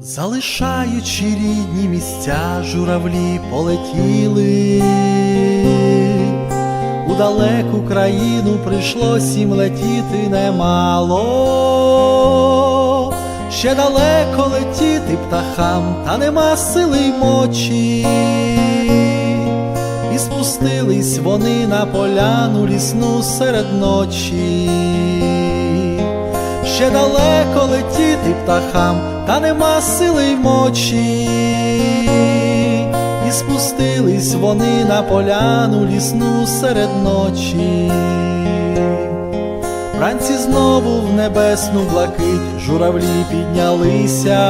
Залишаючи рідні місця, журавлі полетіли. У далеку країну прийшлось їм летіти немало. Ще далеко летіти птахам, та нема сили й мочі. Спустились вони на поляну лісну серед ночі. Ще далеко летіти птахам, та нема сили й мочі. І спустились вони на поляну лісну серед ночі. Вранці знову в небесну блакить журавлі піднялися,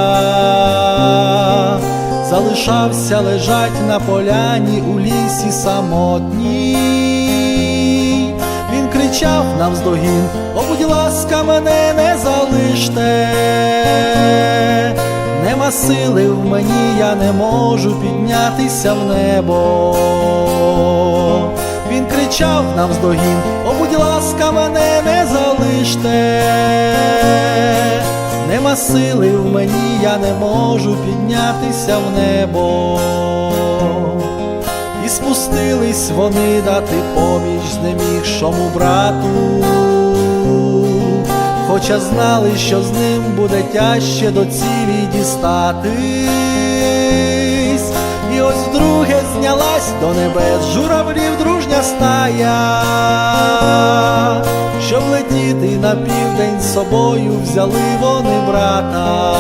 залишався лежать на поляні у лісі самотній. Він кричав навздогін, о, будь ласка, мене не залиште, нема сили в мені, я не можу піднятися в небо. Він кричав навздогін, о, будь ласка, мене не залиште, нема сили в мені, я не можу піднятися в небо. І спустились вони дати поміч знемігшому брату, хоча знали, що з ним буде тяжче до цілі дістатись. І ось вдруге знялась до небес журавлів дружня стая, собою взяли вони брата.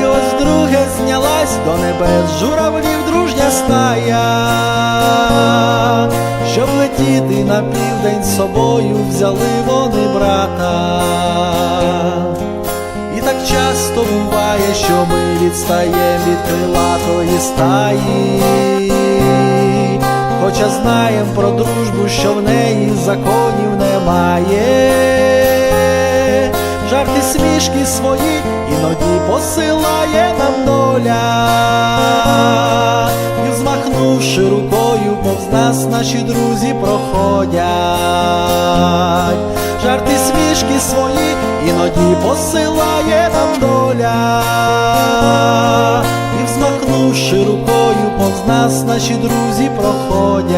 І ось вдруге знялась до небес журавлів дружня стая, щоб летіти на південь собою взяли вони брата. І так часто буває, що ми відстаєм від крилатої стаї, хоча знаєм про дружбу, що в неї законів немає. Жарти смішки свої іноді посилає нам доля, і взмахнувши рукою, повз нас наші друзі проходять. Жарти смішки свої іноді посилає нам доля, і взмахнувши рукою, повз нас наші друзі проходять.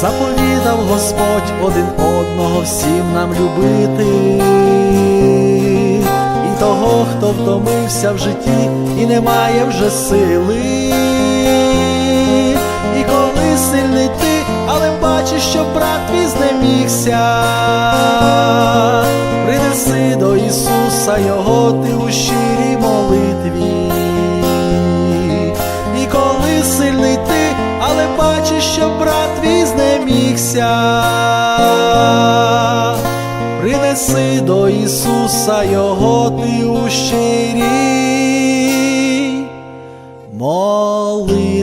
Заповідав Господь один одного всім нам любити, і того, хто втомився в житті і не має вже сили. І коли сильний ти, але бачиш, що брат твій знемігся, принеси до Ісуса Його ти у знемігся, принеси до Ісуса Його ти у щирій молитві.